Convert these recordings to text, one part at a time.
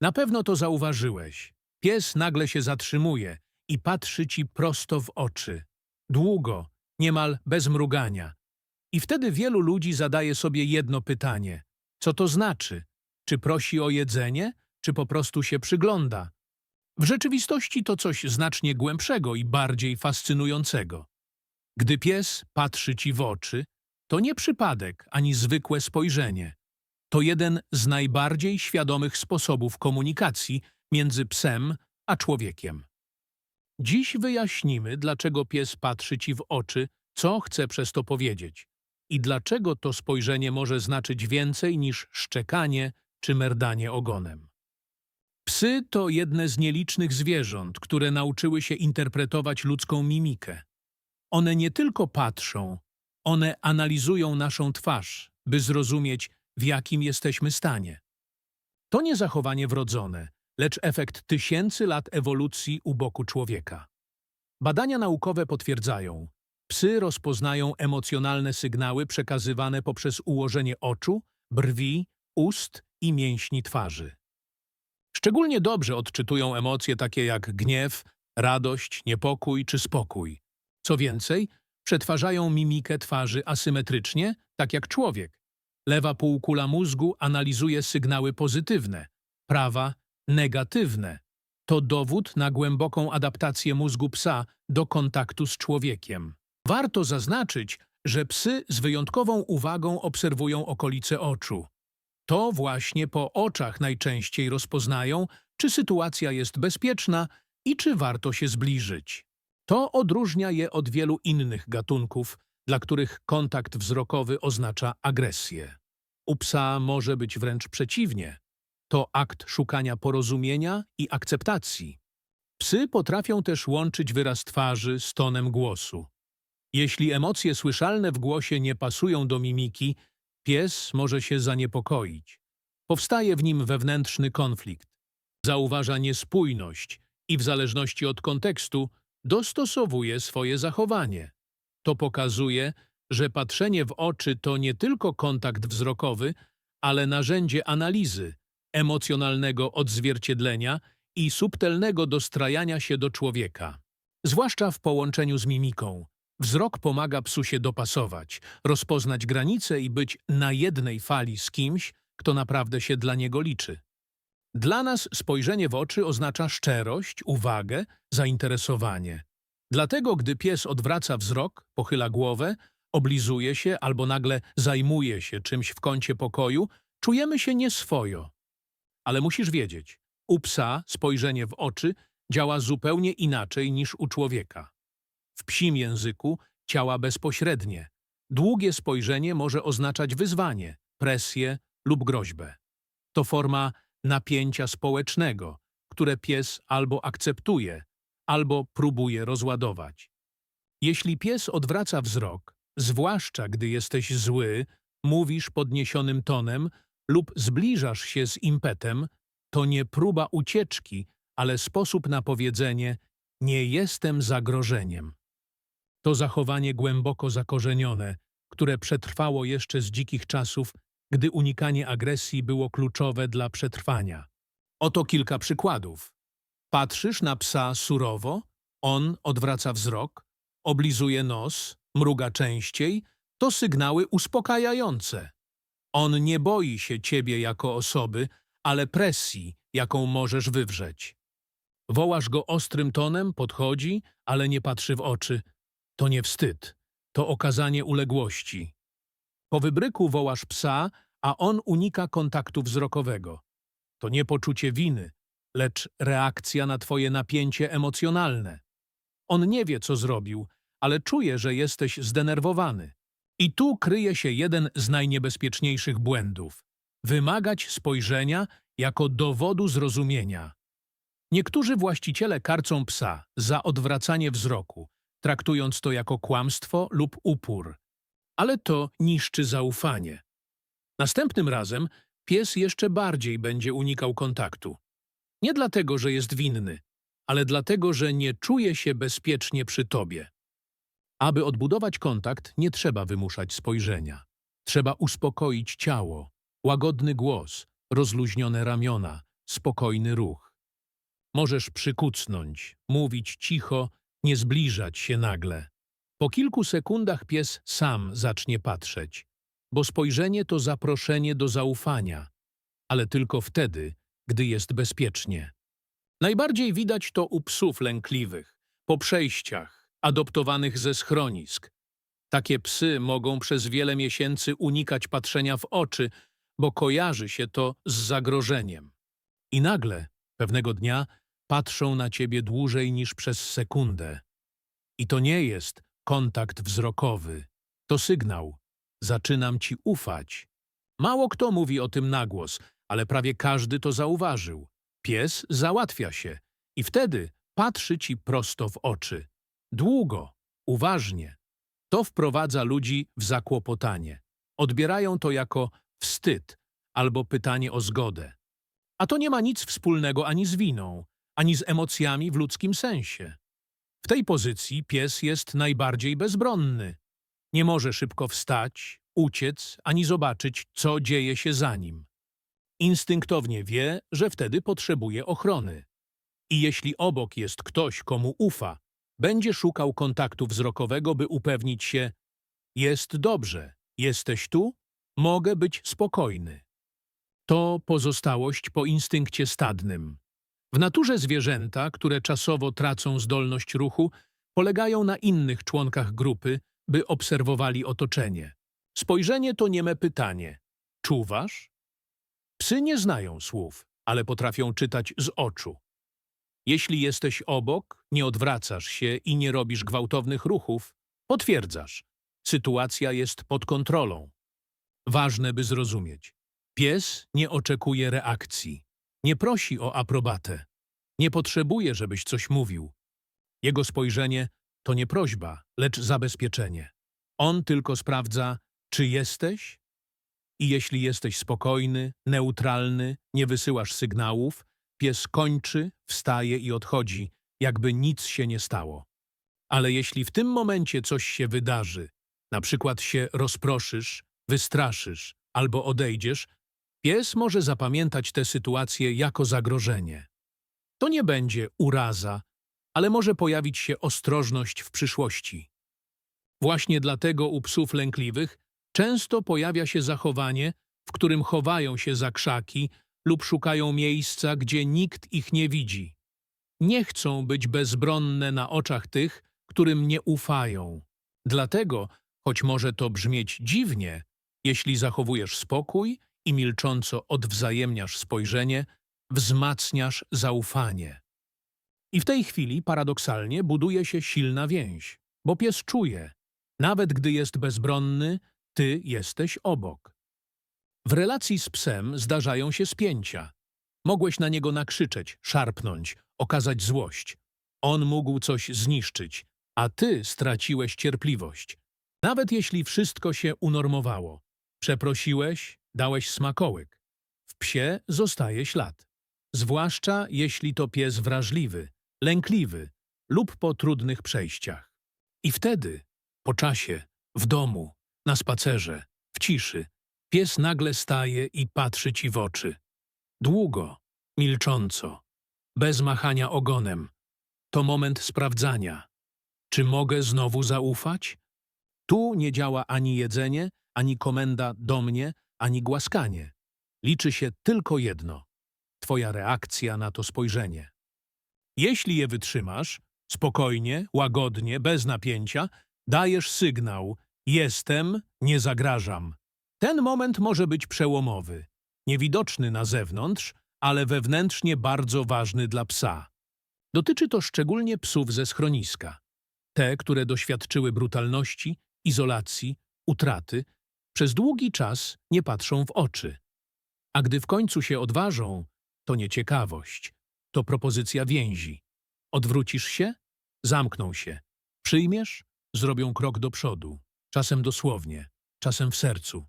Na pewno to zauważyłeś. Pies nagle się zatrzymuje i patrzy ci prosto w oczy. Długo, niemal bez mrugania. I wtedy wielu ludzi zadaje sobie jedno pytanie. Co to znaczy? Czy prosi o jedzenie, czy po prostu się przygląda? W rzeczywistości to coś znacznie głębszego i bardziej fascynującego. Gdy pies patrzy ci w oczy, to nie przypadek ani zwykłe spojrzenie. To jeden z najbardziej świadomych sposobów komunikacji między psem a człowiekiem. Dziś wyjaśnimy, dlaczego pies patrzy ci w oczy, co chce przez to powiedzieć i dlaczego to spojrzenie może znaczyć więcej niż szczekanie czy merdanie ogonem. Psy to jedne z nielicznych zwierząt, które nauczyły się interpretować ludzką mimikę. One nie tylko patrzą, one analizują naszą twarz, by zrozumieć, w jakim jesteśmy stanie. To nie zachowanie wrodzone, lecz efekt tysięcy lat ewolucji u boku człowieka. Badania naukowe potwierdzają, psy rozpoznają emocjonalne sygnały przekazywane poprzez ułożenie oczu, brwi, ust i mięśni twarzy. Szczególnie dobrze odczytują emocje takie jak gniew, radość, niepokój czy spokój. Co więcej, przetwarzają mimikę twarzy asymetrycznie, tak jak człowiek. Lewa półkula mózgu analizuje sygnały pozytywne, prawa negatywne. To dowód na głęboką adaptację mózgu psa do kontaktu z człowiekiem. Warto zaznaczyć, że psy z wyjątkową uwagą obserwują okolice oczu. To właśnie po oczach najczęściej rozpoznają, czy sytuacja jest bezpieczna i czy warto się zbliżyć. To odróżnia je od wielu innych gatunków, dla których kontakt wzrokowy oznacza agresję. U psa może być wręcz przeciwnie. To akt szukania porozumienia i akceptacji. Psy potrafią też łączyć wyraz twarzy z tonem głosu. Jeśli emocje słyszalne w głosie nie pasują do mimiki, pies może się zaniepokoić. Powstaje w nim wewnętrzny konflikt. Zauważa niespójność i w zależności od kontekstu dostosowuje swoje zachowanie. To pokazuje, że patrzenie w oczy to nie tylko kontakt wzrokowy, ale narzędzie analizy, emocjonalnego odzwierciedlenia i subtelnego dostrajania się do człowieka. Zwłaszcza w połączeniu z mimiką. Wzrok pomaga psu się dopasować, rozpoznać granice i być na jednej fali z kimś, kto naprawdę się dla niego liczy. Dla nas spojrzenie w oczy oznacza szczerość, uwagę, zainteresowanie. Dlatego, gdy pies odwraca wzrok, pochyla głowę, oblizuje się albo nagle zajmuje się czymś w kącie pokoju, czujemy się nieswojo. Ale musisz wiedzieć, u psa spojrzenie w oczy działa zupełnie inaczej niż u człowieka. W psim języku ciała bezpośrednie. Długie spojrzenie może oznaczać wyzwanie, presję lub groźbę. To forma napięcia społecznego, które pies albo akceptuje, albo próbuje rozładować. Jeśli pies odwraca wzrok, zwłaszcza gdy jesteś zły, mówisz podniesionym tonem lub zbliżasz się z impetem, to nie próba ucieczki, ale sposób na powiedzenie nie jestem zagrożeniem. To zachowanie głęboko zakorzenione, które przetrwało jeszcze z dzikich czasów, gdy unikanie agresji było kluczowe dla przetrwania. Oto kilka przykładów. Patrzysz na psa surowo, on odwraca wzrok, oblizuje nos, mruga częściej, to sygnały uspokajające. On nie boi się ciebie jako osoby, ale presji, jaką możesz wywrzeć. Wołasz go ostrym tonem, podchodzi, ale nie patrzy w oczy. To nie wstyd, to okazanie uległości. Po wybryku wołasz psa, a on unika kontaktu wzrokowego. To nie poczucie winy, lecz reakcja na twoje napięcie emocjonalne. On nie wie, co zrobił, ale czuje, że jesteś zdenerwowany. I tu kryje się jeden z najniebezpieczniejszych błędów. Wymagać spojrzenia jako dowodu zrozumienia. Niektórzy właściciele karcą psa za odwracanie wzroku, traktując to jako kłamstwo lub upór. Ale to niszczy zaufanie. Następnym razem pies jeszcze bardziej będzie unikał kontaktu. Nie dlatego, że jest winny, ale dlatego, że nie czuje się bezpiecznie przy tobie. Aby odbudować kontakt, nie trzeba wymuszać spojrzenia. Trzeba uspokoić ciało, łagodny głos, rozluźnione ramiona, spokojny ruch. Możesz przykucnąć, mówić cicho, nie zbliżać się nagle. Po kilku sekundach pies sam zacznie patrzeć, bo spojrzenie to zaproszenie do zaufania, ale tylko wtedy, gdy jest bezpiecznie. Najbardziej widać to u psów lękliwych, po przejściach, adoptowanych ze schronisk. Takie psy mogą przez wiele miesięcy unikać patrzenia w oczy, bo kojarzy się to z zagrożeniem. I nagle, pewnego dnia, patrzą na ciebie dłużej niż przez sekundę. I to nie jest kontakt wzrokowy, to sygnał. Zaczynam ci ufać. Mało kto mówi o tym na głos, ale prawie każdy to zauważył. Pies załatwia się i wtedy patrzy ci prosto w oczy. Długo, uważnie. To wprowadza ludzi w zakłopotanie. Odbierają to jako wstyd albo pytanie o zgodę. A to nie ma nic wspólnego ani z winą, ani z emocjami w ludzkim sensie. W tej pozycji pies jest najbardziej bezbronny. Nie może szybko wstać, uciec, ani zobaczyć, co dzieje się za nim. Instynktownie wie, że wtedy potrzebuje ochrony. I jeśli obok jest ktoś, komu ufa, będzie szukał kontaktu wzrokowego, by upewnić się, jest dobrze, jesteś tu, mogę być spokojny. To pozostałość po instynkcie stadnym. W naturze zwierzęta, które czasowo tracą zdolność ruchu, polegają na innych członkach grupy, by obserwowali otoczenie. Spojrzenie to nieme pytanie. Czuwasz? Psy nie znają słów, ale potrafią czytać z oczu. Jeśli jesteś obok, nie odwracasz się i nie robisz gwałtownych ruchów, potwierdzasz. Sytuacja jest pod kontrolą. Ważne, by zrozumieć. Pies nie oczekuje reakcji. Nie prosi o aprobatę. Nie potrzebuje, żebyś coś mówił. Jego spojrzenie to nie prośba, lecz zabezpieczenie. On tylko sprawdza, czy jesteś? I jeśli jesteś spokojny, neutralny, nie wysyłasz sygnałów, pies kończy, wstaje i odchodzi, jakby nic się nie stało. Ale jeśli w tym momencie coś się wydarzy, na przykład się rozproszysz, wystraszysz albo odejdziesz, pies może zapamiętać tę sytuację jako zagrożenie. To nie będzie uraza, ale może pojawić się ostrożność w przyszłości. Właśnie dlatego u psów lękliwych często pojawia się zachowanie, w którym chowają się za krzaki lub szukają miejsca, gdzie nikt ich nie widzi. Nie chcą być bezbronne na oczach tych, którym nie ufają. Dlatego, choć może to brzmieć dziwnie, jeśli zachowujesz spokój i milcząco odwzajemniasz spojrzenie, wzmacniasz zaufanie. I w tej chwili, paradoksalnie, buduje się silna więź, bo pies czuje, nawet gdy jest bezbronny, ty jesteś obok. W relacji z psem zdarzają się spięcia. Mogłeś na niego nakrzyczeć, szarpnąć, okazać złość. On mógł coś zniszczyć, a ty straciłeś cierpliwość. Nawet jeśli wszystko się unormowało. Przeprosiłeś, dałeś smakołyk. W psie zostaje ślad. Zwłaszcza jeśli to pies wrażliwy, lękliwy lub po trudnych przejściach. I wtedy, po czasie, w domu, na spacerze, w ciszy, pies nagle staje i patrzy ci w oczy. Długo, milcząco, bez machania ogonem. To moment sprawdzania. Czy mogę znowu zaufać? Tu nie działa ani jedzenie, ani komenda do mnie, ani głaskanie. Liczy się tylko jedno – twoja reakcja na to spojrzenie. Jeśli je wytrzymasz, spokojnie, łagodnie, bez napięcia, dajesz sygnał – jestem, nie zagrażam. Ten moment może być przełomowy, niewidoczny na zewnątrz, ale wewnętrznie bardzo ważny dla psa. Dotyczy to szczególnie psów ze schroniska. Te, które doświadczyły brutalności, izolacji, utraty, przez długi czas nie patrzą w oczy. A gdy w końcu się odważą, to nie ciekawość, to propozycja więzi. Odwrócisz się? Zamkną się. Przyjmiesz? Zrobią krok do przodu. Czasem dosłownie, czasem w sercu.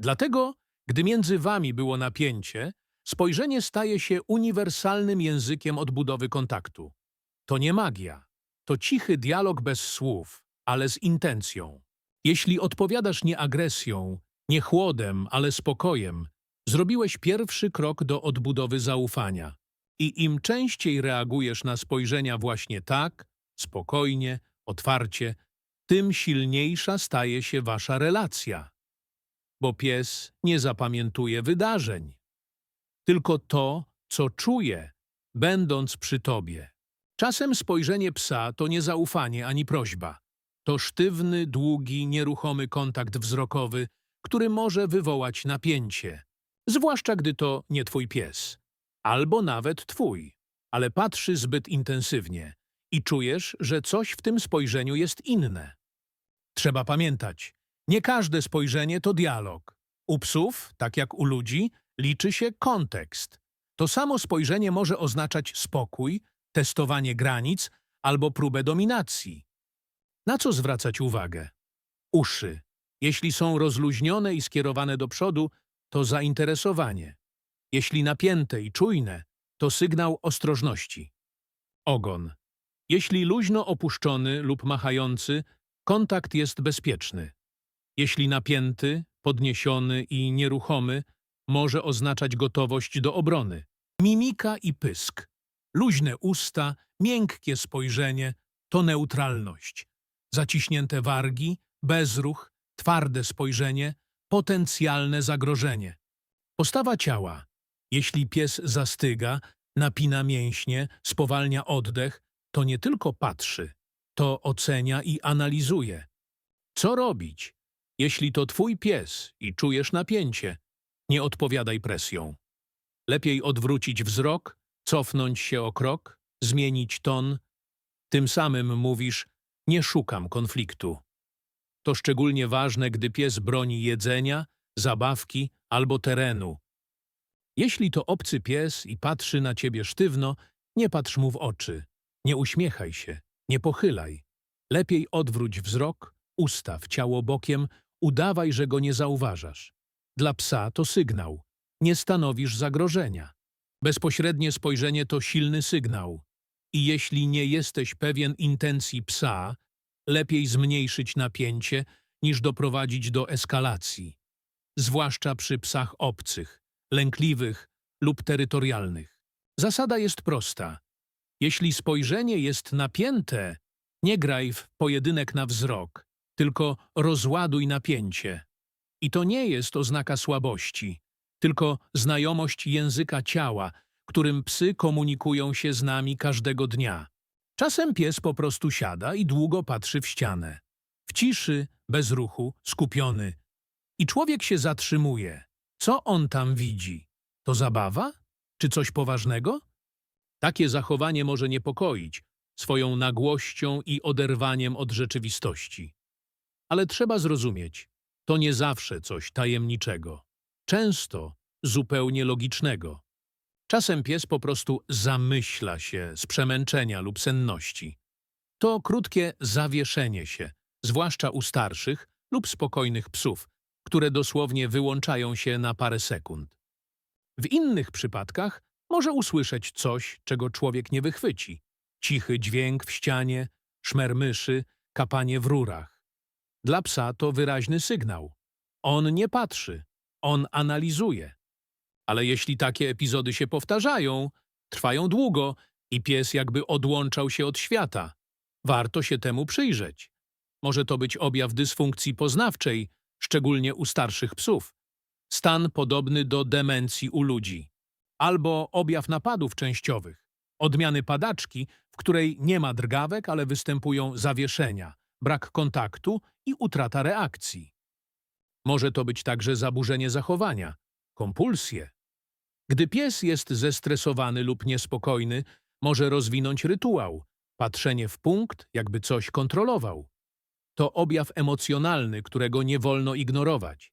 Dlatego, gdy między wami było napięcie, spojrzenie staje się uniwersalnym językiem odbudowy kontaktu. To nie magia. To cichy dialog bez słów, ale z intencją. Jeśli odpowiadasz nie agresją, nie chłodem, ale spokojem, Zrobiłeś pierwszy krok do odbudowy zaufania. I im częściej reagujesz na spojrzenia właśnie tak, spokojnie, otwarcie, tym silniejsza staje się wasza relacja. Bo pies nie zapamiętuje wydarzeń, tylko to, co czuje, będąc przy tobie. Czasem spojrzenie psa to nie zaufanie ani prośba. To sztywny, długi, nieruchomy kontakt wzrokowy, który może wywołać napięcie. Zwłaszcza gdy to nie twój pies. Albo nawet twój, ale patrzy zbyt intensywnie i czujesz, że coś w tym spojrzeniu jest inne. Trzeba pamiętać, nie każde spojrzenie to dialog. U psów, tak jak u ludzi, liczy się kontekst. To samo spojrzenie może oznaczać spokój, testowanie granic albo próbę dominacji. Na co zwracać uwagę? Uszy. Jeśli są rozluźnione i skierowane do przodu, to zainteresowanie. Jeśli napięte i czujne, to sygnał ostrożności. Ogon. Jeśli luźno opuszczony lub machający, kontakt jest bezpieczny. Jeśli napięty, podniesiony i nieruchomy, może oznaczać gotowość do obrony. Mimika i pysk. Luźne usta, miękkie spojrzenie to neutralność. Zaciśnięte wargi, bezruch, twarde spojrzenie, potencjalne zagrożenie. Postawa ciała. Jeśli pies zastyga, napina mięśnie, spowalnia oddech, to nie tylko patrzy, to ocenia i analizuje. Co robić? Jeśli to twój pies i czujesz napięcie, nie odpowiadaj presją. Lepiej odwrócić wzrok, cofnąć się o krok, zmienić ton. Tym samym mówisz, nie szukam konfliktu. To szczególnie ważne, gdy pies broni jedzenia, zabawki albo terenu. Jeśli to obcy pies i patrzy na ciebie sztywno, nie patrz mu w oczy, nie uśmiechaj się, nie pochylaj. Lepiej odwróć wzrok, ustaw ciało bokiem, udawaj, że go nie zauważasz. Dla psa to sygnał. Nie stanowisz zagrożenia. Bezpośrednie spojrzenie to silny sygnał. I jeśli nie jesteś pewien intencji psa, lepiej zmniejszyć napięcie niż doprowadzić do eskalacji. Zwłaszcza przy psach obcych, lękliwych lub terytorialnych. Zasada jest prosta. Jeśli spojrzenie jest napięte, nie graj w pojedynek na wzrok, tylko rozładuj napięcie. I to nie jest oznaka słabości, tylko znajomość języka ciała, którym psy komunikują się z nami każdego dnia. Czasem pies po prostu siada i długo patrzy w ścianę. W ciszy, bez ruchu, skupiony. I człowiek się zatrzymuje. Co on tam widzi? To zabawa? Czy coś poważnego? Takie zachowanie może niepokoić swoją nagłością i oderwaniem od rzeczywistości. Ale trzeba zrozumieć, to nie zawsze coś tajemniczego. Często zupełnie logicznego. Czasem pies po prostu zamyśla się z przemęczenia lub senności. To krótkie zawieszenie się, zwłaszcza u starszych lub spokojnych psów, które dosłownie wyłączają się na parę sekund. W innych przypadkach może usłyszeć coś, czego człowiek nie wychwyci. Cichy dźwięk w ścianie, szmer myszy, kapanie w rurach. Dla psa to wyraźny sygnał. On nie patrzy, on analizuje. Ale jeśli takie epizody się powtarzają, trwają długo i pies jakby odłączał się od świata, warto się temu przyjrzeć. Może to być objaw dysfunkcji poznawczej, szczególnie u starszych psów. Stan podobny do demencji u ludzi. Albo objaw napadów częściowych. Odmiany padaczki, w której nie ma drgawek, ale występują zawieszenia, brak kontaktu i utrata reakcji. Może to być także zaburzenie zachowania, kompulsje. Gdy pies jest zestresowany lub niespokojny, może rozwinąć rytuał, patrzenie w punkt, jakby coś kontrolował. To objaw emocjonalny, którego nie wolno ignorować.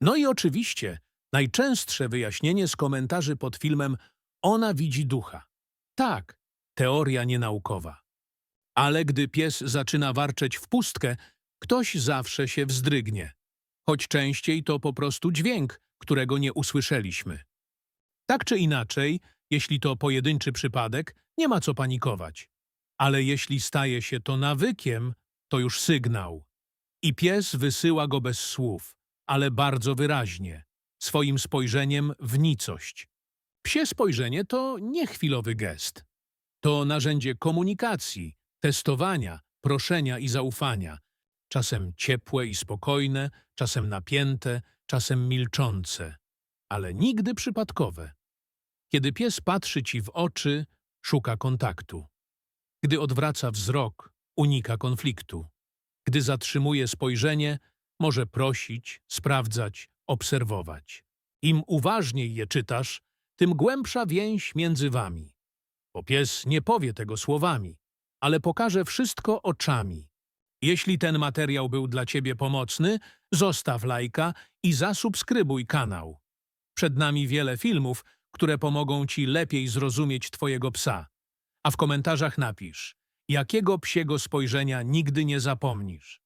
No i oczywiście najczęstsze wyjaśnienie z komentarzy pod filmem Ona widzi ducha. Tak, teoria nienaukowa. Ale gdy pies zaczyna warczeć w pustkę, ktoś zawsze się wzdrygnie. Choć częściej to po prostu dźwięk, którego nie usłyszeliśmy. Tak czy inaczej, jeśli to pojedynczy przypadek, nie ma co panikować. Ale jeśli staje się to nawykiem, to już sygnał. I pies wysyła go bez słów, ale bardzo wyraźnie. Swoim spojrzeniem w nicość. Psie spojrzenie to nie chwilowy gest. To narzędzie komunikacji, testowania, proszenia i zaufania. Czasem ciepłe i spokojne, czasem napięte, czasem milczące, ale nigdy przypadkowe. Kiedy pies patrzy ci w oczy, szuka kontaktu. Gdy odwraca wzrok, unika konfliktu. Gdy zatrzymuje spojrzenie, może prosić, sprawdzać, obserwować. Im uważniej je czytasz, tym głębsza więź między wami. Bo pies nie powie tego słowami, ale pokaże wszystko oczami. Jeśli ten materiał był dla Ciebie pomocny, zostaw lajka i zasubskrybuj kanał. Przed nami wiele filmów, które pomogą Ci lepiej zrozumieć Twojego psa. A w komentarzach napisz, jakiego psiego spojrzenia nigdy nie zapomnisz.